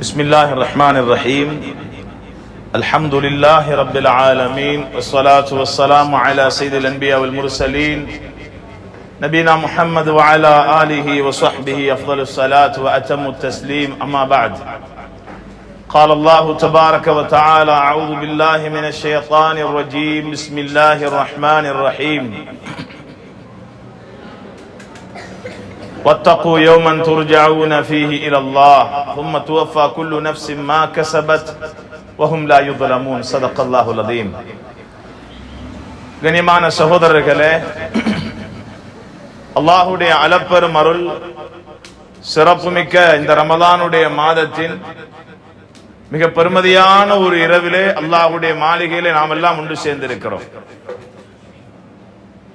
بسم الله الرحمن الرحيم. الحمد لله رب العالمين والصلاة والسلام على سيد الأنبياء والمرسلين نبينا محمد وعلى آله وصحبه أفضل الصلاة وأتم التسليم أما بعد. قال الله تبارك وتعالى أعوذ بالله من الشيطان الرجيم. بسم الله الرحمن الرحيم. واتقوا يوما ترجعون فيه إلى الله ثم توفى كل نفس ما كسبت وهم لا يظلمون صدق الله العظيم கனிமான சகோதரர்களே அல்லாஹுடைய அளப்பெரும் அருள் சிறப்புமிக்க இந்த ரமலானுடைய மாதத்தின் மிக பெருமதியான ஒரு இரவிலே அல்லாஹுடைய மாளிகையிலே நாம் எல்லாம் ஒன்று சேர்ந்திருக்கிறோம்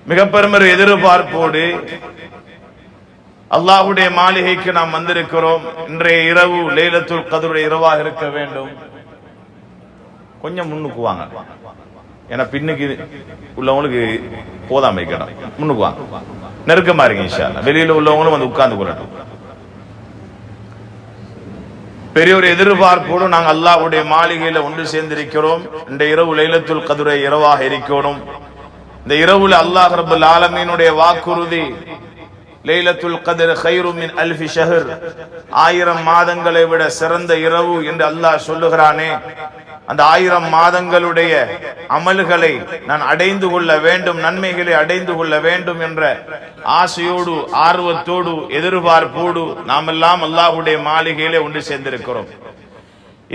மிக பெருமொரு எதிர்பார்ப்போடு அல்லாஹுடைய மாளிகைக்கு நாம் வந்திருக்கிறோம். இன்றைய இரவு லேலத்துல் கதருடைய இரவாக இருக்க வேண்டும். கொஞ்சம் முன்னுக்கு வாங்க. ஏன்னா பின்னுக்கு உள்ளவங்களுக்கு போதாமை இடம் முன்னுக்கு வாங்க. நெருக்கமா இருங்க இஷா வெளியில உள்ளவங்களும் வந்து உட்கார்ந்து கொள்ளட்டும். பெரிய ஒரு எதிர்பார்ப்போடு நாங்கள் அல்லாஹ்வுடைய மாளிகையில ஒன்று சேர்ந்திருக்கிறோம். இந்த இரவு லைலத்துல் கதுரை இரவாக இருக்கணும். இந்த இரவுல அல்லாஹ் ரபுல் ஆலமீனுடைய வாக்குறுதி லைலத்துல் கதிர் ஹைரு மின் அல்ஃபி ஷஹர். ஆயிரம் மாதங்களை விட சிறந்த இரவு என்று அல்லாஹ் சொல்லுகிறானே. அந்த ஆயிரம் மாதங்களுடைய அமல்களை நான் அடைந்து கொள்ள வேண்டும் நன்மைகளை அடைந்து கொள்ள வேண்டும் என்ற ஆசையோடு ஆர்வத்தோடு எதிர்பார்ப்போடு நாமெல்லாம் அல்லாஹுடைய மாளிகையிலே ஒன்று சேர்ந்திருக்கிறோம்.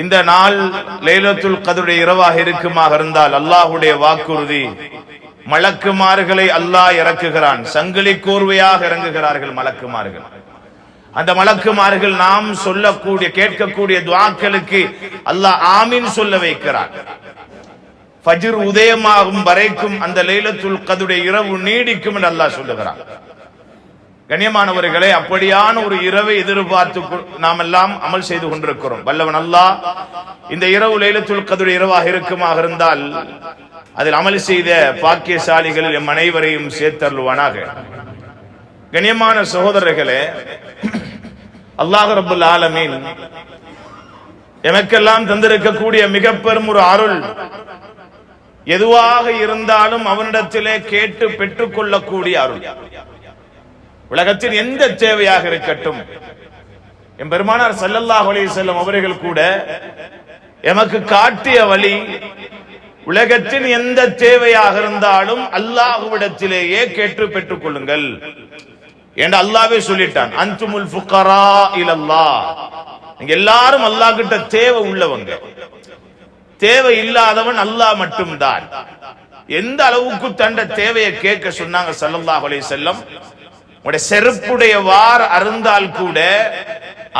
இந்த நாள் லைலத்துல் கதருடைய இரவாக இருக்குமாக இருந்தால் அல்லாஹுடைய வாக்குறுதி மலக்குமார்களை அல்லாஹ் இறக்குகிறான். சங்கிலி கூர்வையாக இறங்குகிறார்கள் மலக்குமார்கள். அந்த மலக்குமார்கள் நாம் சொல்லக்கூடிய கேட்கக்கூடிய துவாக்களுக்கு அல்லாஹ் ஆமீன் சொல்ல வைக்கிறான். ஃபஜ்ர் உதயமாகும் வரைக்கும் அந்த லைலத்துல் கதுடைய இரவு நீடிக்கும் என்று அல்லாஹ் சொல்லுகிறான். கண்ணியமானவர்களே அப்படியான ஒரு இரவை எதிர்பார்த்து நாம் எல்லாம் அமல் செய்து கொண்டிருக்கிறோம். வல்லவன் அல்லாஹ் இந்த இரவு லைலத்துல் கதுடைய இரவாக இருக்குமாக இருந்தால் அதில் அமல் செய்த பாக்கியசாலிகளில் எம் அனைவரையும் சேர்த்தருள்வானாக. கண்ணியமான சகோதரர்களே அல்லாஹ் ரபுல் ஆலமீன் எமக்கெல்லாம் தந்திருக்கக்கூடிய மிக பெரும் ஒரு அருள் எதுவாக இருந்தாலும் அவனிடத்திலே கேட்டு பெற்றுக்கொள்ளக்கூடிய அருள். உலகத்தின் எந்த தேவையாக இருக்கட்டும் என் பெருமானார் ஸல்லல்லாஹு அலைஹி வஸல்லம் அவர்கள் கூட எமக்கு காட்டிய வழி உலகத்தின் எந்த தேவையாக இருந்தாலும் அல்லாஹுவிடத்திலேயே கேட்டு பெற்றுக் கொள்ளுங்கள். என்று அல்லாவே சொல்லிட்டான் அன்துமுல் புக்கரா இல்லல்லா நீங்க எல்லாரும் அல்லாஹ் கிட்ட தேவை உள்ளவங்க. தேவை இல்லாதவன் அல்லாஹ் மட்டும்தான். எந்த அளவுக்கு தண்ட தேவையை கேட்க சொன்னாங்க சல்லல்லாஹ் அலைஹி வஸல்லம் உடைய செருப்புடைய வார் அருந்தால் கூட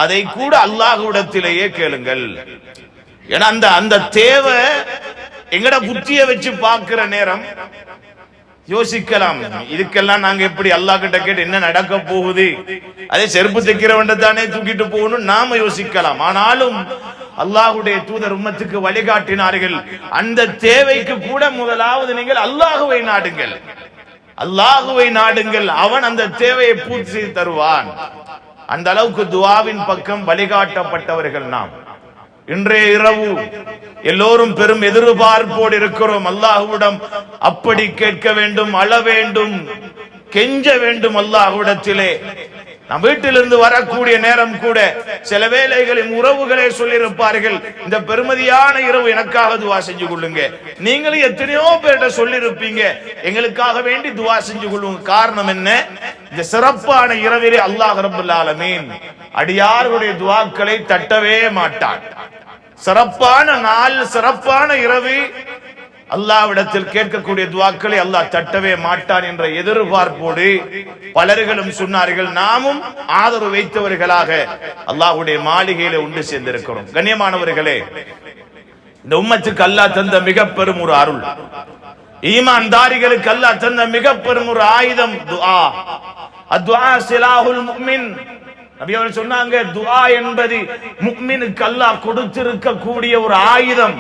அதை கூட அல்லாஹ்விடத்திலேயே கேளுங்கள். ஏன்னா அந்த அந்த தேவை எங்கட புத்திய வச்சு பாக்குற நேரம் யோசிக்கலாம். இதுக்கெல்லாம் நாங்க எப்படி அல்லாஹ் கிட்ட கேட்டு என்ன நடக்க போகுது? அதே செருப்பு தைக்கிறவன் தானே தூக்கிட்டு போகணும் நாம யோசிக்கலாம். ஆனாலும் அல்லாஹுடைய தூதர் உம்மத்துக்கு வழிகாட்டினார்கள். அந்த தேவைக்கு கூட முதலாவது நீங்கள் அல்லாஹுவை நாடுங்கள். அல்லாஹுவை நாடுங்கள். அவன் அந்த தேவையை பூர்த்தி செய்து தருவான். அந்த அளவுக்கு துவாவின் பக்கம் வழிகாட்டப்பட்டவர்கள் நாம். இன்றைய இரவு எல்லோரும் பெரும் எதிர்பார்ப்போடு இருக்கிறோம். அல்லாஹுவிடம் அப்படி கேட்க வேண்டும் அழ வேண்டும் கெஞ்ச வேண்டும் அல்லாஹ்விடத்திலே. நம் வீட்டிலிருந்து வரக்கூடிய நேரம் கூட சில வேலைகளின் உறவுகளே சொல்லியிருப்பார்கள். இந்த பெருமதியான இரவு எனக்காக துவா செஞ்சு கொள்ளுங்க. நீங்களும் எத்தனையோ பேர்கிட்ட சொல்லியிருப்பீங்க. எங்களுக்காக வேண்டி துவா செஞ்சு கொள்ளுங்க. காரணம் என்ன? இந்த சிறப்பான இரவிலே அல்லாஹ் ரப்பல் ஆலமீன் அடியார்களுடைய துவாக்களை தட்டவே மாட்டான். சிறப்பான நாள் சிறப்பான இரவு அல்லாவிடத்தில் கேட்கக்கூடிய துவாக்களை அல்லாஹ் தட்டவே மாட்டான் என்ற எதிர்பார்ப்போடு பலர்களும் சொன்னார்கள் நாமும் ஆதரவு வைத்தவர்களாக அல்லாஹ்வுடைய மாளிகையில உண்டு சேர்ந்திருக்கிறோம். கண்ணியமானவர்களே இந்த உம்மத்துக்கு அல்லாஹ் தந்த மிக பெரும் ஒரு அருள். ஈமான்தாரிகளுக்கு அல்லாஹ் தந்த மிக பெரும் ஒரு ஆயுதம் துஆ. அத்வா சிலாஹுல் முக்மின் நபி அவர் சொன்னாங்க துஆ என்பது முக்மினுக்கு அல்லாஹ் கொடுத்திருக்க கூடிய ஒரு ஆயுதம்.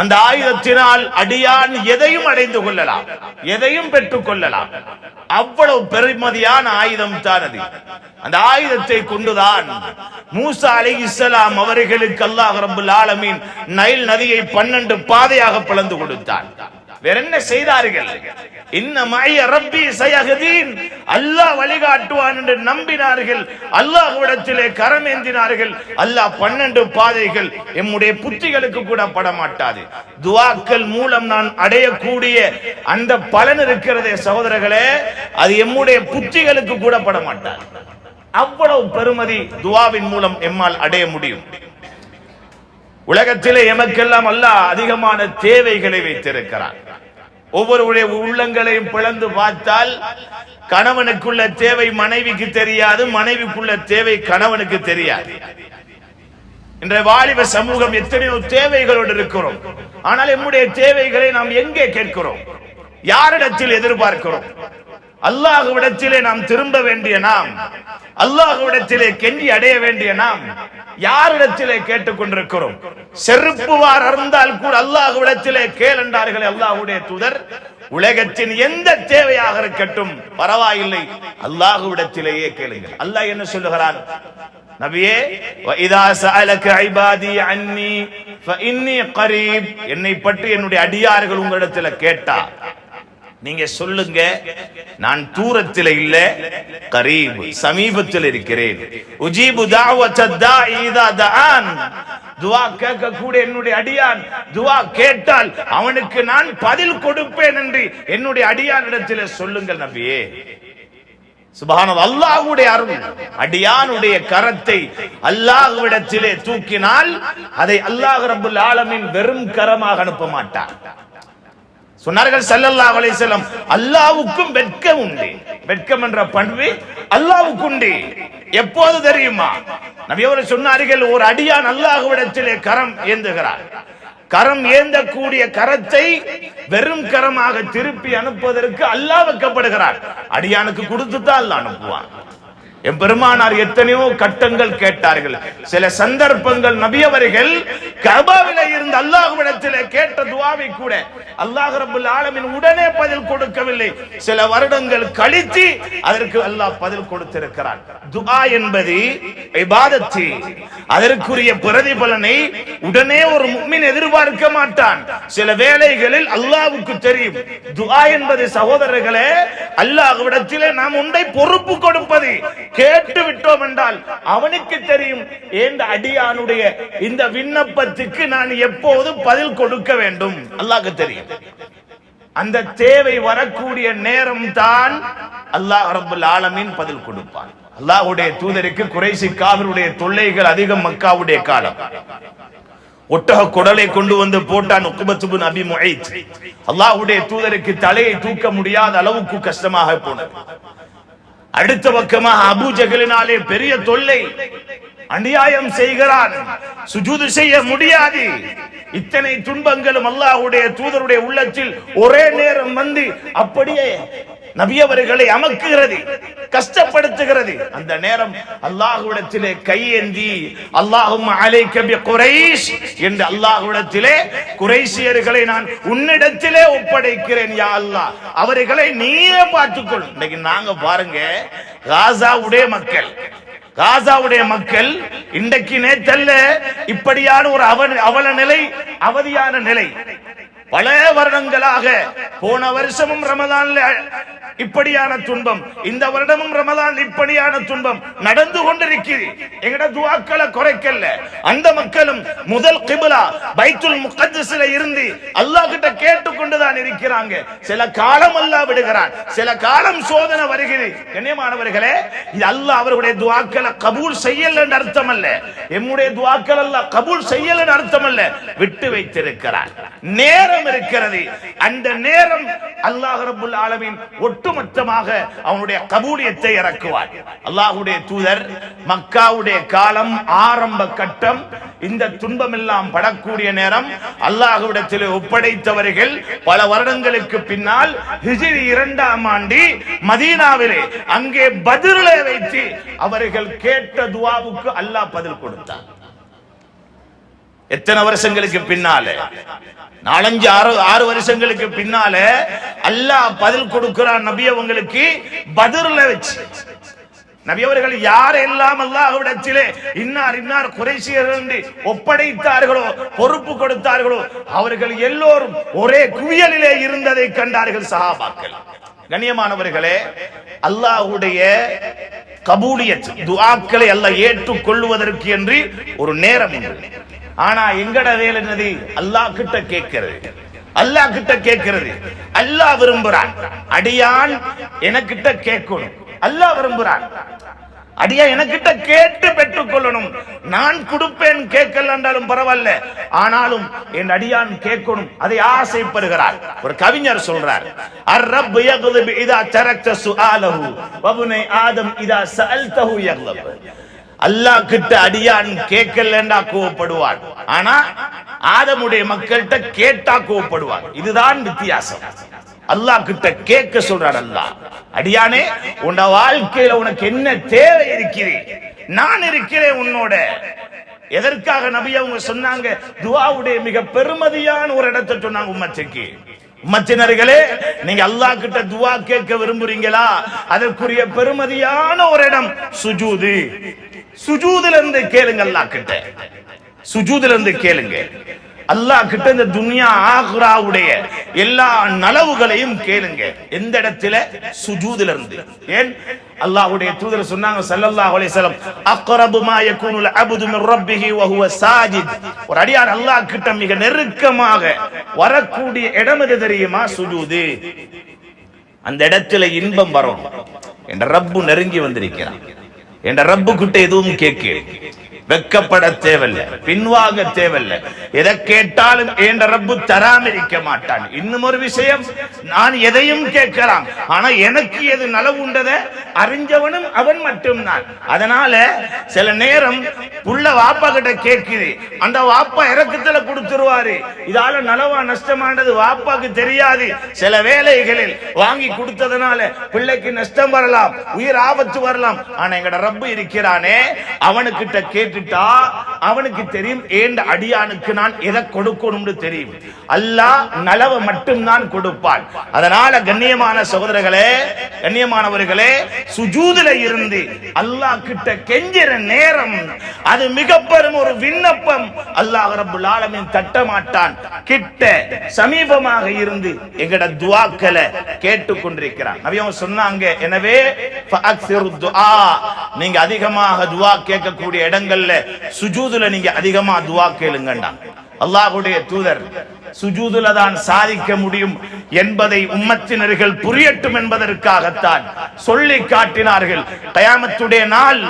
அந்த ஆயுதத்தினால் அடியான் எதையும் அடைந்து கொள்ளலாம் எதையும் பெற்றுக் கொள்ளலாம். அவ்வளவு பெருமதியான ஆயுதம் தான் அது. அந்த ஆயுதத்தை கொண்டுதான் மூசா அலை இஸ்லாம் அவர்களுக்கு அல்லாஹ் ரபுல் ஆலமீன் நைல் நதியை பன்னெண்டு பாதையாக பிளந்து கொடுத்தான். வேற என்ன செய்தார்கள்? இன்ன ரப்பி சயகதீன் அல்லாஹ் வழிகாட்டுவான் என்று நம்பினார்கள். அல்லாஹ்விடத்திலே கரம் ஏந்தினார்கள். அல்லாஹ் பன்னெண்டு பாதைகள் எம்முடைய புத்திகளுக்கு கூட பட மாட்டாது துவாக்கள் மூலம் நான் அடையக்கூடிய அந்த பலன் இருக்கிறதே சகோதரர்களே அது எம்முடைய புத்திகளுக்கு கூட படமாட்டாது. அவ்வளவு பெருமதி துவாவின் மூலம் எம்மால் அடைய முடியும். உலகத்திலே எமக்கெல்லாம் அல்லாஹ் அதிகமான தேவைகளை வைத்திருக்கிறான். ஒவ்வொருடைய உள்ளங்களையும் பிளந்து பார்த்தால் கணவனுக்குள்ள தேவை மனைவிக்கு தெரியாது மனைவிக்குள்ள தேவை கணவனுக்கு தெரியாது. இன்றைய வாலிப சமூகம் எத்தனையோ தேவைகளோடு இருக்கிறோம். ஆனால் நம்முடைய தேவைகளை நாம் எங்கே கேட்கிறோம்? யாரிடத்தில் எதிர்பார்க்கிறோம்? அல்லாஹுவிடத்திலே நாம் திரும்ப வேண்டிய நாம் அல்லாஹுவிடத்திலே கெஞ்சி அடைய வேண்டிய நாம் யாரிடத்திலே கேட்டுக்கொண்டிருக்கிறோம்? கொண்டிருக்கிறோம் செருப்பு வார் கூட அல்லாஹுவிடத்திலே கேள் என்றார்களே அல்லாஹுடைய தூதர். உலகத்தின் எந்த தேவையாக இருக்கட்டும் பரவாயில்லை அல்லாஹுவிடத்திலேயே கேளுங்கள். அல்லாஹ் என்ன சொல்லுகிறான்? நபியே இதா சஅலக அன்னி ஃபஇன்னி கரீப் என்னை பற்றி என்னுடைய அடியார்கள் உங்களிடத்தில் கேட்டா நீங்க சொல்லுங்க நான் தூரத்தில் இல்ல கரீப் சமீபத்தில் இருக்கிறேன். உஜீபு துவா கேட்க கூட என்னுடைய அடியான் துவா கேட்டால் அவனுக்கு நான் பதில் கொடுப்பேன் என்று என்னுடைய அடியானிடத்தில் சொல்லுங்கள் நபியே. சுபஹானல்லாஹ் அல்லாஹுடைய அருள் அடியானுடைய கரத்தை அல்லாஹுவிடத்திலே தூக்கினால் அதை அல்லாஹ் ரபுல் ஆலமீன் வெறும் கரமாக அனுப்ப மாட்டார் சொன்னார்கள் செல்லல்லா அலைஹி வஸல்லம் அல்லாஹ்வுக்கும் வெட்கம் உண்டு. வெட்கம் என்ற பண்பு அல்லாவுக்கு உண்டு எப்போது தெரியுமா? நபி சொன்னார்கள் ஒரு அடியான் அல்லாஹுவிடத்திலே கரம் ஏந்துகிறார். கரம் ஏந்தக்கூடிய கரத்தை வெறும் கரமாக திருப்பி அனுப்புவதற்கு அல்லாஹ் வைக்கப்படுகிறார் அடியானுக்கு கொடுத்து தான் அல்லாஹ் அனுப்புவான். என் பெருமானார் எத்தனையோ கட்டங்கள் கேட்டார்கள். சில சந்தர்ப்பங்கள் நபியவர்கள் கபாவில இருந்து அல்லாஹ்விடத்திலே கேட்ட துவாவை கூட அல்லாஹ் ரபுல் ஆலமின் உடனே பதில் கொடுக்கவில்லை. சில வருடங்கள் கழித்து அதற்கு அல்லாஹ் பதில் கொடுத்திருக்கிறார் துவா என்பது இபாதத்து. அதற்குரிய பிரதிபலனை உடனே ஒரு முக்மின் எதிர்பார்க்க மாட்டான். சில வேலைகளில் அல்லாவுக்கு தெரியும். துவா என்பது சகோதரர்களே அல்லாஹ்விடத்திலே நாம் உண்டை பொறுப்பு கொடுப்பது கேட்டு விட்டோம் என்றால் அவனுக்கு தெரியும் இந்த அடியானுடைய இந்த விண்ணப்பத்துக்கு நான் எப்போது பதில் கொடுக்க வேண்டும். அல்லாஹ்க்கு தெரியும். அந்த தேவை வரக்கூடிய நேரம் தான் அல்லாஹ் ரப்பல் ஆலமீன் பதில் கொடுப்பான். அல்லாஹுடைய தூதருக்கு குறைசி காவிருடைய தொல்லைகள் அதிகம் மக்காவுடைய காலம். ஒட்டக குடலை கொண்டு வந்து போட்டான் உக்குபத்து நபி முஹைத் அல்லாஹுடைய தூதருக்கு தலையை தூக்க முடியாத அளவுக்கு கஷ்டமாக போனது. அடுத்த பக்கமாக அபு ஜகலினாலே பெரிய தொல்லை. அநியாயம் செய்கிறான். சுஜூது செய்ய முடியாது. இத்தனை துன்பங்களும் அல்லாஹுடைய தூதருடைய உள்ளத்தில் ஒரே நேரம் வந்து அப்படியே நபியவர்களை அமக்குகிறது கஷ்டப்படுத்துகிறது. அந்த நேரம் அல்லாஹ்விடத்திலே கையேந்தி அல்லாஹும் அலைக்க என்று அல்லாஹ்விடத்திலே குறைசியர்களை நான் உன்னிடத்திலே ஒப்படைக்கிறேன் யா அல்லாஹ். அவர்களை நீயே பார்த்துக்கொள். இன்னைக்கு நாங்க பாருங்க காசாவுடைய மக்கள் காசாவுடைய மக்கள் இன்றைக்கு நேற்றல்ல இப்படியான ஒரு அவ அவல நிலை அவதியான நிலை. பல வருடங்களாக போன வருஷமும் ரமதான்ல இப்படியான துன்பம் இந்த வருடமும் ரமதான் இப்படியான துன்பம் நடந்து கொண்டிருக்கிறது எங்கட துவாக்களை குறைக்கல அந்த மக்களும் முதல் கிபிலா பைத்துல் முகத்தஸ்ல இருந்து அல்லாஹ் கிட்ட கேட்டுக்கொண்டுதான் இருக்கிறாங்க. சில காலம் அல்லாஹ் விடுகிறான். சில காலம் சோதனை வருகிறது. கண்ணியமானவர்களே இது அல்லாஹ் அவருடைய துவாக்களை கபூல் செய்யலன்னு அர்த்தம் அல்ல எம்முடைய துவாக்கள் அல்லாஹ் கபூல் செய்யலன்னு அர்த்தம் அல்ல விட்டு வைத்திருக்கிறார். நேரம் நேரம் இருக்கிறது. அந்த நேரம் அல்லாஹ் ரபுல் ஆலமின் ஒட்டுமொத்தமாக அவனுடைய கபூலியத்தை இறக்குவார். அல்லாஹுடைய தூதர் மக்காவுடைய காலம் ஆரம்ப கட்டம் இந்த துன்பம் எல்லாம் படக்கூடிய நேரம் அல்லாஹுவிடத்தில் ஒப்படைத்தவர்கள் பல வருடங்களுக்கு பின்னால் ஹிஜிரி இரண்டாம் ஆண்டு மதீனாவிலே அங்கே பதிலே வைத்து அவர்கள் கேட்ட துவாவுக்கு அல்லாஹ் பதில் கொடுத்தார் எத்தனை வருஷங்களுக்கு பின்னால? நாலஞ்சு ஆறு ஆறு வருஷங்களுக்கு பின்னால அல்லாஹ் பதில் கொடுக்கிறான் நபி அவங்களுக்கு பதிர்ல வச்சு. நபியவர்கள் யாரெல்லாம் அல்லாஹ்விடத்திலே இன்னார் இன்னார் குறைசியர்கள் என்று ஒப்படைத்தார்களோ பொறுப்பு கொடுத்தார்களோ அவர்கள் எல்லோரும் ஒரே குவியலிலே இருந்ததை கண்டார்கள் சஹாபாக்கள். கண்ணியமானவர்களே அல்லாஹ்வுடைய கபூலியத் துஆக்களை அல்லாஹ் ஏற்றுக் கொள்ளுவதற்கு என்று ஒரு நேரம் உண்டு. ஆனா எங்கட வேலை என்னது? அல்லாஹ் கிட்ட கேட்கிறது. அல்லாஹ் கிட்ட கேட்கிறது. அல்லாஹ் விரும்புறான். அடியான் எனக்கிட்ட கேட்கணும். அல்லாஹ் விரும்புறான். அடியா எனக்கிட்ட கேட்டு பெற்றுக் கொள்ளணும். நான் கொடுப்பேன் கேட்கல என்றாலும் பரவாயில்ல. ஆனாலும் என் அடியான் கேட்கணும். அதை ஆசைப்படுகிறார். ஒரு கவிஞர் சொல்றார் அர் ரப் யக்லப் இதா தரக்த சுஆலஹு வபுனை ஆதம் இதா சஅல்தஹு யக்லப் அல்லாஹ் கிட்ட அடியான் கேட்கலண்டா கோவப்படுவான். ஆனா ஆதமுடைய மக்கள்கிட்ட கேட்டா கோவப்படுவான். இதுதான் வித்தியாசம். அல்லாஹ் கிட்ட கேட்க சொல்றான் அல்லாஹ். அடியானே உன் வாழ்க்கையில உனக்கு என்ன தேவை இருக்கிறது? நான் இருக்கிறேன் உன்னோட. எதற்காக நபி அவங்க சொன்னாங்க? துவாவுடைய மிக பெருமதியான ஒரு இடத்தை சொன்னாங்க உம்மத்துக்கு. உம்மத்தினர்களே நீங்க அல்லாஹ் கிட்ட துவா கேட்க விரும்புறீங்களா? அதற்குரிய பெருமதியான ஒரு இடம் சுஜூது. சுஜூதுல இருந்து கேளுங்க அல்லாஹ் கிட்ட சுஜூதுல இருந்து கேளுங்க. அல்லாஹ் கிட்ட இந்த துனியா ஆக்ராவுடைய எல்லா நலவுகளையும் கேளுங்க. எந்த இடத்துல? சுஜூதுல இருந்து ஏன்? அல்லாஹ்வுடைய தூதர் சொன்னாங்க ஸல்லல்லாஹு அலைஹி வஸல்லம் அக்ரபு மா யகுனுல் அப்து மின் ரப்பிஹி வ ஹுவ சாஜித். ஒரு அடியார் அல்லாஹ் கிட்ட மிக நெருக்கமாக வரக்கூடிய இடம் எது தெரியுமா? சுஜூது. அந்த இடத்துல இன்பம் வரும். என்ற ரப்பு நெருங்கி வந்திருக்கிறான். என்ற ரப்பு கிட்ட எதுவும் கேட்க வெக்கப்பட தேவையில்ல பின்வாங்க தேவையில்ல. எதை கேட்டாலும் என்ற ரப்பு தராமரிக்க மாட்டான்? இன்னும் ஒரு விஷயம் நான் எதையும் கேட்கலாம். ஆனா எனக்கு எது நலவு உண்டத அறிஞ்சவனும் அவன் மட்டும்தான். அதனால சில நேரம் புள்ள வாப்பா கிட்ட கேட்குது. அந்த வாப்பா இறக்கத்துல கொடுத்துருவாரு. இதால நலவா நஷ்டமானது வாப்பாக்கு தெரியாது. சில வேலைகளில் வாங்கி கொடுத்ததுனால பிள்ளைக்கு நஷ்டம் வரலாம் உயிர் ஆபத்து வரலாம். ஆனா எங்கட ரப்பு இருக்கிறானே அவனுக்கிட்ட கேட்டுட்டா அவனுக்கு தெரியும் ஏண்ட அடியானுக்கு நான் எதை கொடுக்கணும்னு தெரியும். அல்லாஹ் நலவை மட்டும்தான் கொடுப்பான். அதனால கண்ணியமான சகோதரர்களே கண்ணியமானவர்களே சுஜூதுல இருந்து அல்லாஹ் கிட்ட கெஞ்சிற நேரம் அது மிக பெரும் ஒரு விண்ணப்பம். அல்லாஹ் ரபுல் ஆலமின் தட்ட மாட்டான் கிட்ட சமீபமாக இருந்து எங்கட துவாக்களை கேட்டுக்கொண்டிருக்கிறான். கொண்டிருக்கிறான் சொன்னாங்க எனவே நீங்க அதிகமாக துவா கேட்கக்கூடிய இடங்கள் சுஜூதுல நீங்க அதிகமா துவா கேளுங்கண்டா அல்லாஹுடைய தூதர் சுஜூதுல தான் சாதிக்க முடியும் என்பதை உம்மத்தினர்கள் புரியட்டும் என்பதற்காகத்தான் சொல்லி காட்டினார்கள். கயாமத்துடைய நாள்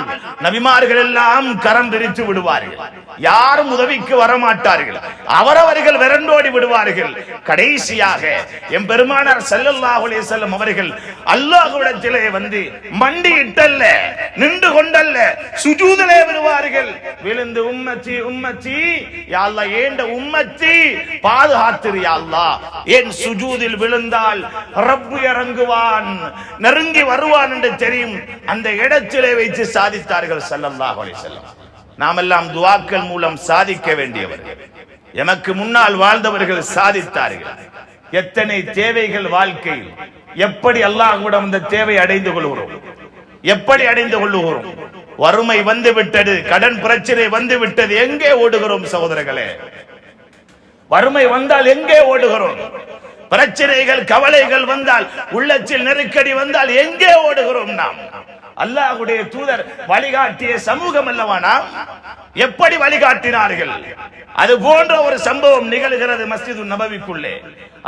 நபிமார்கள் எல்லாம் கரம் பிரித்து விடுவார்கள். யாரும் உதவிக்கு வரமாட்டார்கள். அவரவர்கள் விரண்டோடி விடுவார்கள். கடைசியாக எம் பெருமானார் செல்லல்லாஹுலே செல்லும் அவர்கள் அல்லாஹ்விடத்திலே வந்து மண்டியிட்டல்ல நின்று கொண்டல்ல சுஜூதிலே விடுவார்கள். விழுந்து உம்மச்சி உம்மச்சி யாழ்ல ஏண்ட உம்மச்சி பாது யா அல்லா ஏன் சுஜூதில் விழுந்தால் ரப்பு இறங்குவான் நெருங்கி வருவான் என்று தெரியும். அந்த இடத்திலே வைத்து சாதித்தார்கள் ஸல்லல்லாஹு அலைஹி வஸல்லம். நாமெல்லாம் துவாக்கள் மூலம் சாதிக்க வேண்டியவர்கள் எமக்கு முன்னால் வாழ்ந்தவர்கள் சாதித்தார்கள். எத்தனை தேவைகள் வாழ்க்கையில் எப்படி அல்லாஹ் கூட அந்த தேவை அடைந்து கொள்கிறோம்? எப்படி அடைந்து கொள்ளுகிறோம்? வறுமை வந்து விட்டது கடன் பிரச்சனை வந்து விட்டது எங்கே ஓடுகிறோம் சகோதரர்களே? வறுமை வந்தால் எங்கே ஓடுகிறோம்? பிரச்சனைகள் கவலைகள் வந்தால் உள்ளத்தில் நெருக்கடி வந்தால் எங்கே ஓடுகிறோம் நாம்? அல்லாஹுடைய தூதர் வழிகாட்டிய சமூகம் அல்லவா நாம்? எப்படி வழிகாட்டினார்கள்? அது போன்ற ஒரு சம்பவம் நிகழ்கிறது மஸ்ஜிது நபவிக்குள்ளே.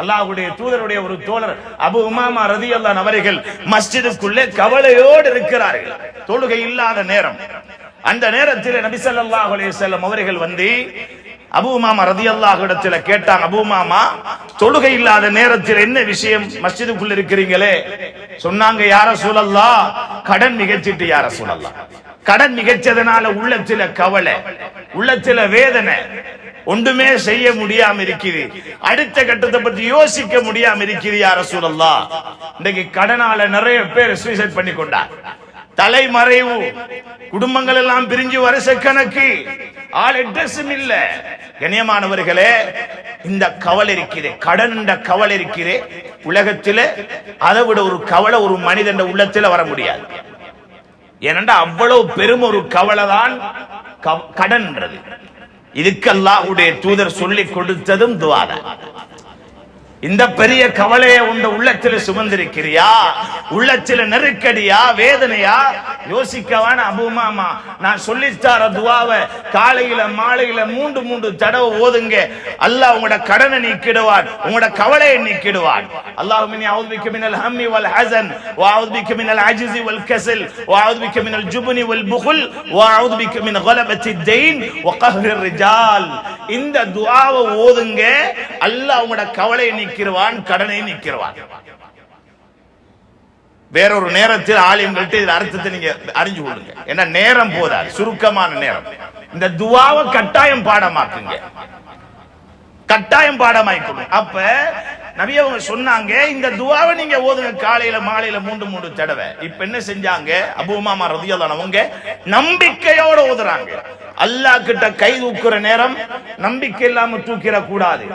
அல்லாஹுடைய தூதருடைய ஒரு தோழர் அபு உமாமா ரதி அல்லான் அவர்கள் மஸ்ஜிதுக்குள்ளே கவலையோடு இருக்கிறார்கள். தொழுகை இல்லாத நேரம். அந்த நேரத்தில் நபிசல்லாஹ் ஸல்லல்லாஹு அவர்கள் வந்து அபூமாமா ரதியல்லாஹு இடத்துல கேட்டாங்க அபூமாமா தொழுகை இல்லாத நேரத்தில் என்ன விஷயம்? மஸ்ஜிதுக்குள்ள இருக்கிறீங்களே. சொன்னாங்க யார சூழல்லா கடன் மிகச்சிட்டு யார சூழல்லா கடன் மிகச்சதுனால உள்ளத்தில கவலை உள்ளத்தில வேதனை. ஒன்றுமே செய்ய முடியாம இருக்குது. அடுத்த கட்டத்தை பத்தி யோசிக்க முடியாம இருக்குது யார சூழல்லா இன்னைக்கு கடனால நிறைய பேர் சூசைட் பண்ணி கொண்டார் தலைமறைவு. குடும்பங்கள் எல்லாம் பிரிஞ்சு வருஷ கணக்கு. ஆள் அட்ரஸும் இல்ல. கண்ணியமானவர்களே இந்த கவலை இருக்கிறே கடன் என்ற கவலை இருக்கிறே உலகத்திலே அதை விட ஒரு கவலை ஒரு மனிதன் உள்ளத்துல வர முடியாது. ஏனென்றா அவ்வளவு பெரும் ஒரு கவலை தான் கடன்ன்றது இதுக்கெல்லாம் உடைய தூதர் சொல்லி கொடுத்ததும் துவாதான். இந்த பெரிய கவலையை உண்ட உள்ளத்தில் சுமந்திருக்கிறியா? உள்ளத்தில் நெருக்கடியா? வேதனையா? யோசிக்கவான அபுமாமா நான் சொல்லித்தார துவாவை காலையில மாலையில மூன்று மூன்று தடவை ஓதுங்க. அல்லாஹ் உங்களோட கடனை நீக்கிடுவான் உங்களோட கவலையை நீக்கிடுவான். அல்லாஹ் மினி அவுது மினல் ஹம்மி வல் ஹசன் வ அவுது பிக்க மினல் அஜிசி வல் கசல் வ அவுது பிக்க மினல் ஜுபுனி வல் புகுல் வ அவுது பிக்க மின் கலபத்தி தெயின் வ கஹ்ரிர் ரிஜால். இந்த துவாவை ஓதுங்க அல்லாஹ் உங்களோட கவலையை நீக்கிடுவான் கடனை நிக்கிறவான். வேறொரு நேரத்தில் ஆலயங்கள்ட்ட இதில் அர்த்தத்தை நீங்க அறிஞ்சு கொள்ளுங்க. ஏன்னா நேரம் போதாது சுருக்கமான நேரம். இந்த துவாவை கட்டாயம் பாடமாக்குங்க. கட்டாயம் பாடமாக்கணும் அப்ப நபி அவங்க சொன்னாங்க இந்த துவாவை நீங்க ஓதுங்க. காலையில மாலையில மூன்று மூன்று தடவை. இப்ப என்ன செஞ்சாங்க? அபூமாமா ரதியல்லானவங்க நம்பிக்கையோட ஓதுறாங்க. அல்லாஹ் கிட்ட கை தூக்குற நேரம் நம்பிக்கை இல்லாம தூக்கிட கூடாது.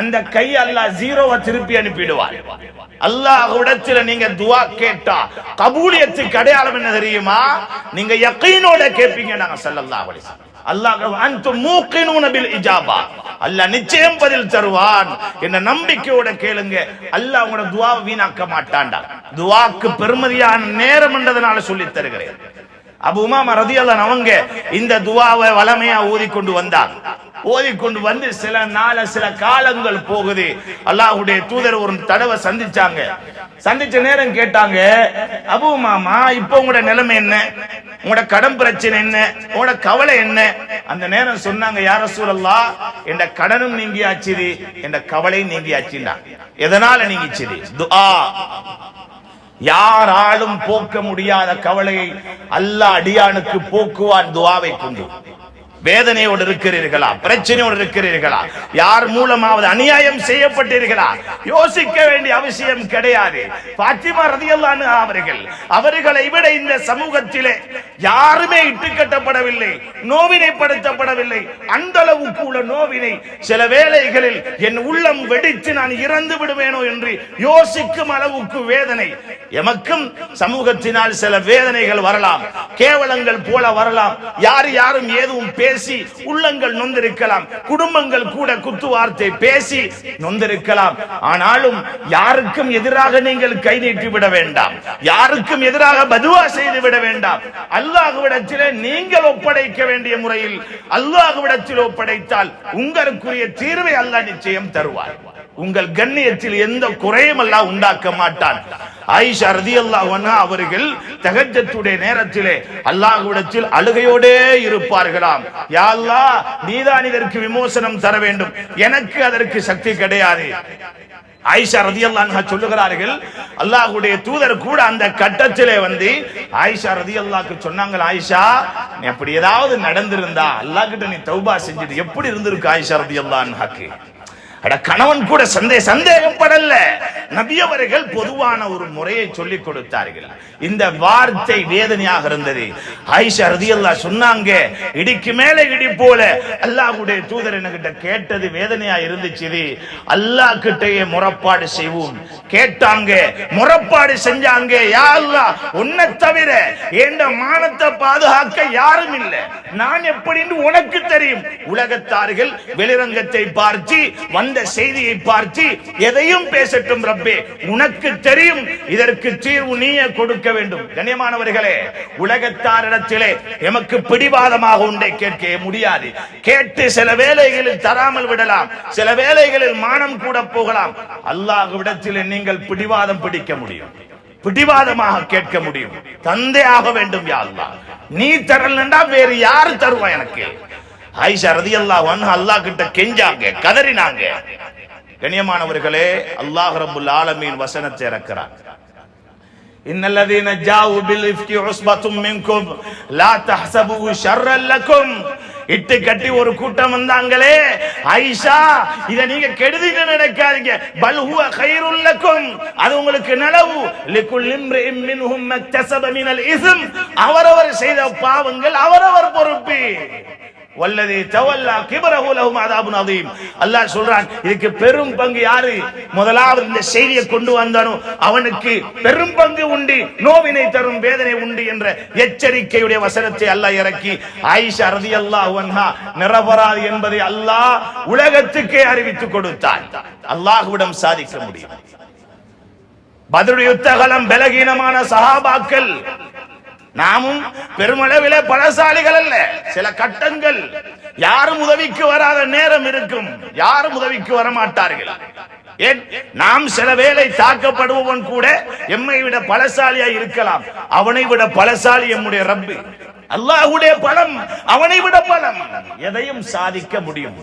அந்த கை அல்லாஹ் ஜீரோவை திருப்பி அனுப்பிடுவார். அல்லாஹ்விடத்துல நீங்க துவா கேட்டா கபூலியத்துக்கு அடையாளம் என்ன தெரியுமா? நீங்க யக்கீனோட கேட்பீங்க நாங்க செல்லல்லா அலைஹி அல்லாஹ் அன்தும் மூக்கினூன பில் இஜாபா. அல்லாஹ் நிச்சயம் பதில் தருவான். என்ன நம்பிக்கையோட கேளுங்க. அல்லாஹ் உங்களோட துவாவை வீணாக்க மாட்டான்டா. துவாக்கு பெருமதியான நேரம் என்றதுனால சொல்லி தருகிறேன். அபு உமாமா ரதியல்லான் அவங்க இந்த துவாவை வளமையா கொண்டு வந்தாங்க ஓதிக்கொண்டு வந்து சில நாள சில காலங்கள் போகுது. அல்லாஹ்வுடைய தூதர் ஒரு தடவை சந்திச்சாங்க. சந்திச்ச நேரம் கேட்டாங்க அபு மாமா இப்போ உங்களோட நிலைமை என்ன? உங்களோட கடன் பிரச்சனை என்ன? உங்களோட கவலை என்ன? அந்த நேரம் சொன்னாங்க யார சூழல்லா என் கடனும் நீங்கியாச்சுது என் கவலையும் நீங்கியாச்சுன்னா எதனால நீங்கிச்சுது துஆ. யாராலும் போக்க முடியாத கவலையை அல்ல அடியானுக்கு போக்குவான் துவாவை கொண்டு. வேதனையோடு இருக்கிறீர்களா? பிரச்சனையோடு இருக்கிறீர்களா? யார் மூலமாவது அநியாயம் செய்யப்பட்டீர்களா? யோசிக்க வேண்டிய அவசியம் கிடையாது. பாத்திமா ரதியல்லானு அவர்கள் அவர்களை விட இந்த சமூகத்திலே யாருமே இட்டுக்கட்டப்படவில்லை நோவினைப்படுத்தப்படவில்லை. அந்த அளவுக்கு உள்ள நோவினை சில வேளைகளில் என் உள்ளம் வெடித்து நான் இறந்து விடுவேனோ என்று யோசிக்கும் அளவுக்கு வேதனை. எமக்கும் சமூகத்தினால் சில வேதனைகள் வரலாம் கேவலங்கள் போல வரலாம். யார் யாரும் ஏதும் பேசி பேசி உள்ளங்கள் நொந்திருக்கலாம். குடும்பங்கள் கூட குத்து வார்த்தை பேசி நொந்திருக்கலாம். ஆனாலும் யாருக்கும் எதிராக நீங்கள் கை நீட்டி விட வேண்டாம். யாருக்கும் எதிராக பதுவா செய்து விட வேண்டாம். அல்லாஹ்விடத்திலே நீங்கள் ஒப்படைக்க வேண்டிய முறையில் அல்லாஹுவிடத்தில் ஒப்படைத்தால் உங்களுக்குரிய தீர்வை அல்லாஹ் நிச்சயம் தருவார். உங்கள் கண்ணியத்தில் எந்த குறையும் அல்லாஹ் உண்டாக்க மாட்டான். ஆயிஷா ரதியல்லாஹு அன்ஹா அவர்கள் தகஜத்துடைய நேரத்திலே அல்லாஹ்விடத்தில் அழுகையோடே இருப்பார்களாம். யா அல்லாஹ் நீதான் இதற்கு விமோசனம் தர வேண்டும். எனக்கு அதற்கு சக்தி கிடையாது. ஆயிஷா ரதியல்லாஹு அன்ஹா சொல்லுகிறார்கள் அல்லாஹுடைய தூதர் கூட அந்த கட்டத்திலே வந்து ஆயிஷா ரதி அல்லாக்கு சொன்னாங்க ஆயிஷா நீ அப்படி ஏதாவது நடந்திருந்தா அல்லாஹ் கிட்ட நீ தௌபா செஞ்சுட்டு எப்படி இருந்திருக்கு ஆயிஷா ரதி அன்ஹாக்கு அட கணவன் கூட சந்தே சந்தேகம் படல. நபி அவர்கள் பொதுவான ஒரு முறையை சொல்லிக் கொடுத்தார்கள். இந்த வார்த்தை வேதனையாக இருந்தது. ஆயிஷா ரதியல்லாஹ் சொன்னாங்க இடிக்கு மேல இடி போல. அல்லாஹ்வுடைய தூதர் என்கிட்ட கேட்டது வேதனையா இருந்துச்சு அல்லாஹ் கிட்டயே முறப்பாடு செய்வோம். கேட்டாங்க முறப்பாடு செஞ்சாங்க. யா அல்லாஹ் உன்னை தவிர என்ற மானத்தை பாதுகாக்க யாரும் இல்லை. நான் எப்படின்னு உனக்கு தெரியும். உலகத்தார்கள் வெளிரங்கத்தை பார்த்து வந்த செய்தியை பார்த்து எதையும் பேசட்டும் ரப்பே. உனக்கு தெரியும் இதற்கு தீர்வு நீயே கொடுக்க வேண்டும். கண்ணியமானவர்களே உலகத்தாரிடத்திலே எமக்கு பிடிவாதமாக உண்டை கேட்க முடியாது. கேட்டு சில வேளைகளில் தராமல் விடலாம். சில வேளைகளில் மானம் கூட போகலாம். அல்லாஹ்விடத்திலே நீங்கள் பிடிவாதம் பிடிக்க முடியும். பிடிவாதமாக கேட்க முடியும். தந்தை ஆக வேண்டும் யா அல்லாஹ். நீ தரலண்டா வேறு யாரு தருவா எனக்கு? ஆயிஷா ரதியல்லாஹு அன்ஹா அல்லாஹ் கிட்ட கெஞ்சாங்க கதறினாங்க கண்ணியமானவர்களே அல்லாஹ் ரப்புல் ஆலமீன் வசனத்தை இறக்கிறார் إن الذين جاءوا بالإفك عصبة منكم لا تحسبوا شرا لكم இட்டு கட்டி ஒரு கூட்டம் வந்தாங்களே ஐஷா இத நீங்க கெடுதின்னு நினைக்காதீங்க பல் ஹுவ கைருல் லக்கும் அது உங்களுக்கு நலவு லிக்குல் இம்ரிஇம் மின்ஹும் மக்தஸப மினல் இஸ்ம் அவரவர் செய்த பாவங்கள் அவரவர் பொறுப்பு வல்லதி தவல்லா கிபரஹு லஹும் அதாபுன் அதீம் அல்லாஹ் சொல்றான் இதுக்கு பெரும் பங்கு யாரு? முதலாவது இந்த செய்தியை கொண்டு வந்தானோ அவனுக்கு பெரும் பங்கு உண்டு நோவினை தரும் வேதனை உண்டு என்ற எச்சரிக்கையுடைய வசனத்தை அல்லாஹ் இறக்கி ஆயிஷா ரதியல்லாஹு அன்ஹா நிரபராதி என்பதை அல்லாஹ் உலகத்துக்கே அறிவித்துக் கொடுத்தான் அல்லாஹ்விடம் சாதிக்க முடியும். பதில் யுத்தகலம் பலகீனமான சஹாபாக்கள் நாமும் பெருமளவில பலசாலிகள் அல்ல. சில கட்டங்கள் யாரும் உதவிக்கு வராத நேரம் இருக்கும். யாரும் உதவிக்கு வர மாட்டார்கள் ஏன்? நாம் சில வேளை தாக்கப்படுபவன் கூட எம்மை விட பலசாலியா இருக்கலாம். அவனை விட பலசாலி எம்முடைய ரப்பு. அல்லாஹுடைய பலம் அவனை விட பலம். எதையும் சாதிக்க முடியும்.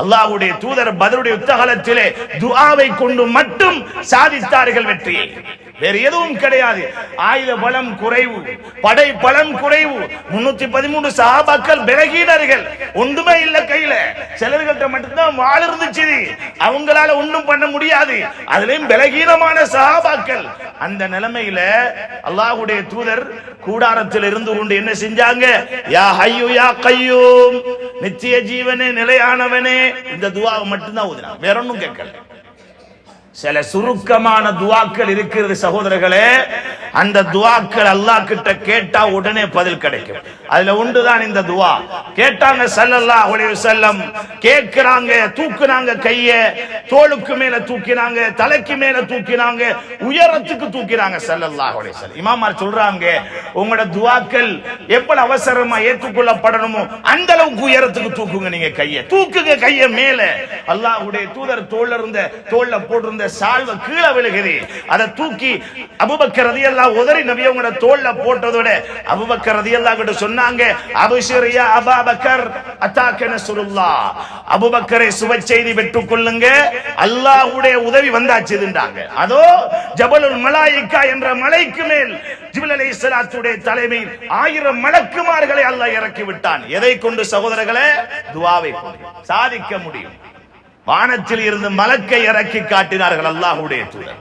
அல்லாஹுடைய தூதர் பதிலுடைய யுத்தகலத்திலே துஆவை கொண்டு மட்டும் சாதித்தார்கள் வெற்றியை வேறு எதுவும் கிடையாது. ஆயுத பலம் குறைவு படை பலம் குறைவு. முன்னூத்தி பதிமூணு சகாபாக்கள் பலகீனர்கள் ஒன்றுமே இல்ல கையில. சிலர்கள்ட்ட மட்டும்தான் வாழ் இருந்துச்சு அவங்களால ஒன்றும் பண்ண முடியாது. அதுலயும் பலகீனமான சகாபாக்கள் அந்த நிலைமையில அல்லாஹ்வுடைய தூதர் கூடாரத்தில் இருந்து கொண்டு என்ன செஞ்சாங்க? யா ஹையு யா கையூம். நித்திய ஜீவனே நிலையானவனே. இந்த துவாவை மட்டும்தான் ஓதினாங்க வேற ஒன்றும் கேட்கல. சில சுருக்கமான துவாக்கள் இருக்கிறது சகோதரர்களே. அந்த துவாக்கள் அல்லாஹ் கிட்ட கேட்டா உடனே பதில் கிடைக்கும். அதுல உண்டுதான் இந்த துவா. கேட்டாங்க சல்லல்லா அலைஹி செல்லம் கேக்குறாங்க தூக்குனாங்க கைய தோளுக்கு மேல தூக்கினாங்க தலைக்கு மேல தூக்கினாங்க உயரத்துக்கு தூக்கினாங்க சல்லல்லா அலைஹி செல்லம் இமாமார் சொல்றாங்க உங்களோட துவாக்கள் எப்படி அவசரமா ஏற்றுக்கொள்ளப்படணுமோ அந்த அளவுக்கு உயரத்துக்கு தூக்குங்க நீங்க கைய. தூக்குங்க கைய மேல. அல்லாஹ்வுடைய தூதர் தோல்ல இருந்த தோல்ல போட்டிருந்த சால்வை கீழே விழுகுது. அதை தூக்கி அபுபக்கர் ரதியெல்லாம் உதறி நபி அவங்களோட தோல்ல போட்டதோட அபுபக்கர் ரதியெல்லாம் கிட்ட சொன்னாங்க அபிஷரியா அபாபக்கர் அத்தாக்கன சுருல்லா அபுபக்கரை சுப செய்தி பெற்றுக் கொள்ளுங்க. அல்லாஹ்வுடைய உதவி வந்தாச்சுதுன்றாங்க அதோ ஜபலுல் மலாயிக்கா என்ற மலைக்கு மேல் ஜிபில் அலைஹிஸ்ஸலாத்துடைய தலைமையில் ஆயிரம் மலக்குமார்களை அல்லாஹ் இறக்கி விட்டான். எதை கொண்டு சகோதரர்களே? துவாவை சாதிக்க முடியும். வானத்தில் இருந்து மலக்கை இறக்கி காட்டினார்கள் அல்லாஹுடைய தூதர்.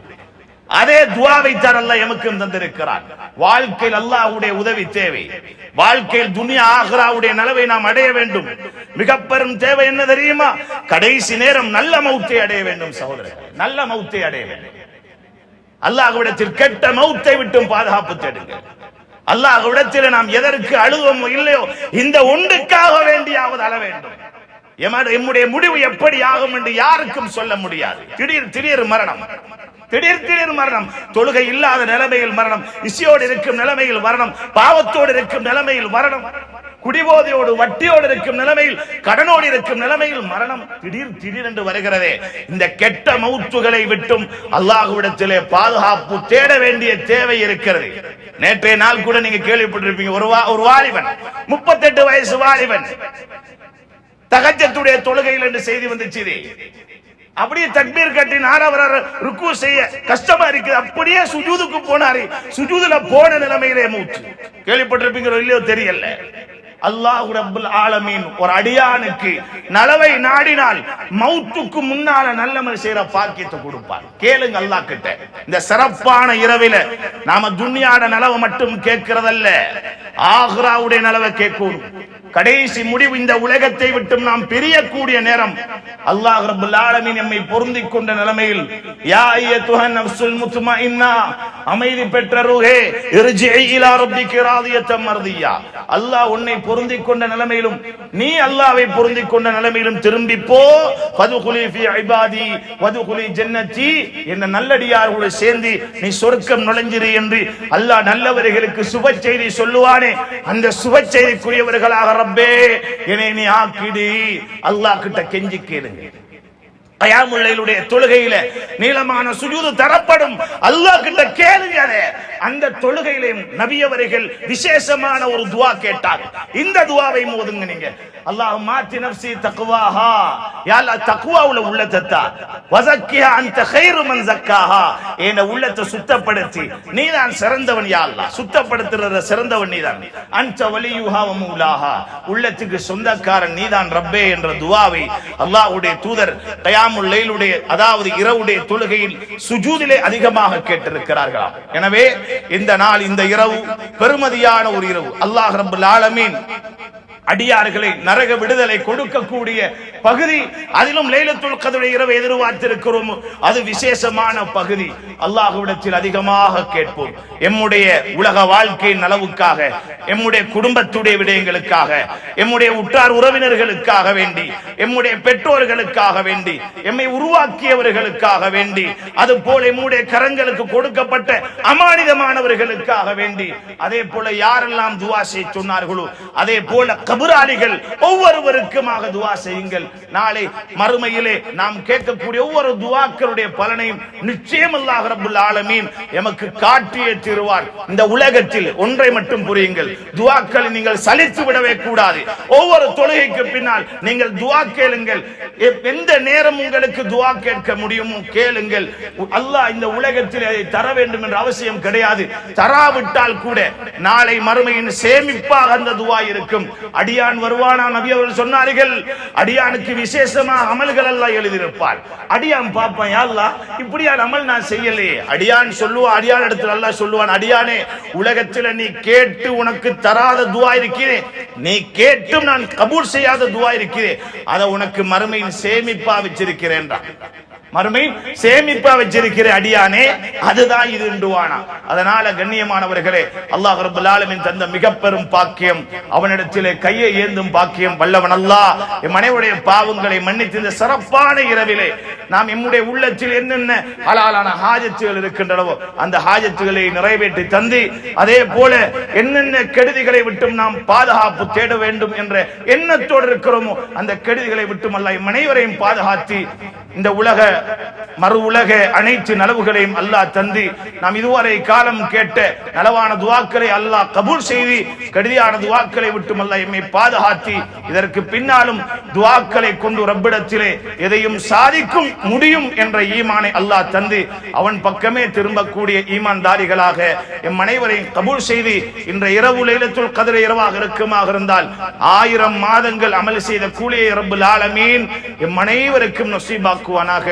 அதே துவாவை தான் அல்ல எமக்கும் தந்திருக்கிறான். வாழ்க்கையில் அல்லாஹ்வுடைய உதவி தேவை. வாழ்க்கையில் துனியா ஆஹ்ராவுடைய நலவை நாம் அடைய வேண்டும். மிக பெரும் தேவை என்ன தெரியுமா? கடைசி நேரம் நல்ல மௌத்தை அடைய வேண்டும் சகோதரர் நல்ல மௌத்தை அடைய வேண்டும். அல்லாஹ்விடத்தில் கெட்ட மௌத்தை விட்டும் பாதுகாப்பு தேடுங்க அல்லாஹ்விடத்தில் நாம் எதற்கு அழுவோமோ இல்லையோ இந்த ஒன்றுக்காக வேண்டியாவது அழ வேண்டும். எம்முடைய முடிவு எப்படி ஆகும் என்று யாருக்கும் சொல்ல முடியாது. திடீர் திடீர் மரணம். திடீர் திடீர் மரணம். தொழுகை இல்லாத நிலைமையில் மரணம். இசையோடு இருக்கும் நிலைமையில் மரணம். பாவத்தோடு இருக்கும் நிலைமையில் மரணம். குடிபோதையோடு வட்டியோடு இருக்கும் நிலைமையில் கடனோடு இருக்கும் நிலைமையில் மரணம். திடீர் திடீர் என்று வருகிறதே. இந்த கெட்ட மௌத்துகளை விட்டும் அல்லாஹ்விடத்திலே பாதுகாப்பு தேட வேண்டிய தேவை இருக்கிறது. நேற்றைய நாள் கூட நீங்க கேள்விப்பட்டிருப்பீங்க. ஒரு வா- ஒரு வாலிபன் முப்பத்தெட்டு வயசு வாலிபன் தகஜத்துடைய தொழுகையில் என்று செய்தி வந்துச்சு அப்படியே தக்பீர் கட்டி அவர் ருக்கு செய்ய. கஷ்டமா இருக்கு. அப்படியே சுஜூதுக்கு போனாரு. சுஜூதுல போன நிலைமையிலே மூச்சு. கேள்விப்பட்டிருப்பீங்களோ இல்லையோ தெரியல. அல்லாஹ் ரப்புல் ஆலமீன் ஒரு அடியானுக்கு நலவை நாடினால் மௌத்துக்கு முன்னால நல்லமல் செய்யற பாக்கியத்தை கொடுப்பார். கேளுங்க அல்லாஹ் கிட்ட. இந்த சிறப்பான இரவில நாம துன்யாட நலவை மட்டும் கேட்கிறதல்ல. ஆஹ்ராவுடைய நலவை கேட்கணும். கடைசி முடிவு இந்த உலகத்தை விட்டும் நாம் பிரியக்கூடிய நேரம். அல்லாஹ் ரப்பல் ஆலமீன் நம்மை பொருந்திக் கொண்ட நிலைமையில் யா முத்மஇன்னா அமைதி பெற்ற ரூஹே இர்ஜிஇ இலா ராதியத்தம் மர்தியா. அல்லாஹ் உன்னை பொருந்திக் கொண்ட நிலைமையிலும் நீ அல்லாஹ்வை பொருந்திக் கொண்ட நிலைமையிலும் திரும்பி போ. ஃபதுகுலி ஃபி இபாதி வதுகுலி ஜன்னதி என்ன நல்லடியார்களோடு சேர்ந்து நீ சொர்க்கம் நுழைஞ்சிரு என்று அல்லாஹ் நல்லவர்களுக்கு சுப செய்தி சொல்லுவானே. அந்த சுப செய்திக்குரியவர்களாக ரப்பே என்னை நீ ஆக்கிடு. அல்லாஹ் கிட்ட கெஞ்சி கேளுங்க. கயாமுல்லையிலுடைய தொழுகையில நீளமான சுஜூது தரப்படும். அல்லாஹ் கிட்ட கேளுங்க அந்த தொழுகையிலையும் நபியவர்கள் விசேஷமான ஒரு துவா கேட்டார் இந்த துவாவை மோதுங்க நீங்க. அல்லாஹ் மாத்தி நப்சி தக்குவாஹா யால அல்லாஹ் தக்வாவுல உள்ளத்தை தா. வஸக்கிஹா கைரு மன் ஜக்காஹா. என் உள்ளத்தை சுத்தப்படுத்தி. நீதான் சிறந்தவன் யா அல்லாஹ். சிறந்தவன் நீதான் அன்த வலியுஹா வ உள்ளத்துக்கு சொந்தக்காரன் நீதான் ரப்பே என்ற துவாவை அல்லாஹ்வுடைய தூதர் கயாமுல் லைலுடைய அதாவது இரவுடைய தொழுகையில் சுஜூதிலே அதிகமாக கேட்டிருக்கிறார்களாம் எனவே இந்த நாள் இந்த இரவு பெருமதியான ஒரு இரவு. அல்லாஹ் ரபுல் ஆலமீன் அடியார்களை நரக விடுதலை கொடுக்கக்கூடிய பகுதி. அதிலும் லைலத்துல் கதருடைய இரவு எதிர்பார்த்திருக்கிறோம். அது விசேஷமான பகுதி. அல்லாஹுவிடத்தில் அதிகமாக கேட்போம். எம்முடைய உலக வாழ்க்கையின் நலவுக்காக எம்முடைய குடும்பத்துடைய விடயங்களுக்காக எம்முடைய உற்றார் உறவினர்களுக்காக வேண்டி எம்முடைய பெற்றோர்களுக்காக வேண்டி எம்மை உருவாக்கியவர்களுக்காக வேண்டி அது போல எம்முடைய கரங்களுக்கு கொடுக்கப்பட்ட அமானிதமானவர்களுக்காக வேண்டி அதே போல யாரெல்லாம் துவா சொன்னார்களோ அதே போல சபுராளிகள் ஒவ்வொருவருக்குமாக துவா செய்யுங்கள். நாளை மறுமையிலே நாம் கேட்கக்கூடிய ஒவ்வொரு துவாக்களுடைய பலனையும் நிச்சயம் அல்லாஹ் ரபுல் ஆலமீன் எமக்கு காட்டிய திருவார். இந்த உலகத்தில் ஒன்றை மட்டும் புரியுங்கள். துவாக்களை நீங்கள் சலித்து விடவே கூடாது. ஒவ்வொரு தொழுகைக்கு பின்னால் நீங்கள் துவா கேளுங்கள். எந்த நேரம் உங்களுக்கு துவா கேட்க முடியுமோ கேளுங்கள். அல்லாஹ் இந்த உலகத்தில் அதை தர வேண்டும் என்ற அவசியம் கிடையாது. தராவிட்டால் கூட நாளை மறுமையின் சேமிப்பாக அந்த துவா இருக்கும். அடியான் வருவானா நபி அவர்கள் சொன்னார்கள் அடியானுக்கு விசேஷமா அமல்கள் எல்லாம் எழுதியிருப்பார் அடியான் பார்ப்பான் யா இப்படியான அமல் நான் செய்யலையே அடியான் சொல்லுவான் அடியான் இடத்துல எல்லாம் சொல்லுவான் அடியானே உலகத்துல நீ கேட்டு உனக்கு தராத துவா இருக்கிறேன் நீ கேட்டும் நான் கபூர் செய்யாத துவா இருக்கிறேன் அதை உனக்கு மறுமையின் சேமிப்பா வச்சிருக்கிறேன் மறுமை சேமிப்பா வச்சிருக்கிற அடியானே அதுதான் இது என்றுவானா அதனால கண்ணியமானவர்களே அல்லாஹ் ரப்பல் தந்த மிக பெரும் பாக்கியம் அவனிடத்திலே கையை ஏந்தும் பாக்கியம் வல்லவன் அல்லாஹ். என் மனைவுடைய பாவங்களை மன்னித்து இந்த சிறப்பான இரவிலே நாம் எம்முடைய உள்ளத்தில் என்னென்ன ஹலாலான ஹாஜத்துகள் இருக்கின்றனவோ அந்த ஹாஜத்துகளை நிறைவேற்றி தந்து அதே போல என்னென்ன கெடுதிகளை விட்டும் நாம் பாதுகாப்பு தேட வேண்டும் என்ற எண்ணத்தோடு இருக்கிறோமோ அந்த கெடுதிகளை விட்டும் அல்ல எம் பாதுகாத்து இந்த உலக மறு உலக அனைத்து நலவுகளையும் அல்லாஹ் தந்து நாம் இதுவரை காலம் கேட்ட நலவான துவாக்களை அல்லாஹ் கபூல் செய்து கடிதியான துவாக்களை விட்டு அல்ல எம்மை பாதுகாத்தி இதற்கு பின்னாலும் துவாக்களை கொண்டு ரப்பிடத்திலே எதையும் சாதிக்கும் முடியும் என்ற ஈமானை அல்லாஹ் தந்து அவன் பக்கமே திரும்பக்கூடிய ஈமான்தாரிகளாக எம் அனைவரையும் கபூல் செய்து இன்ற இரவு லைலத்துள் கதிர இரவாக இருக்குமாக இருந்தால் ஆயிரம் மாதங்கள் அமல் செய்த கூலியை ரப்புல் ஆலமீன் எம் அனைவருக்கும் நசீபாக்குவானாக.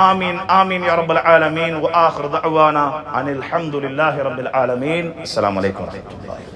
ஆமீன் ஆமீன் யா ரப்பல் ஆலமீன் வ ஆகிர் தஅவானா அனில் ஹம்துலில்லாஹி ரப்பில் ஆலமீன் அஸ்ஸலாமு அலைக்கும் வரஹ்மத்துல்லாஹி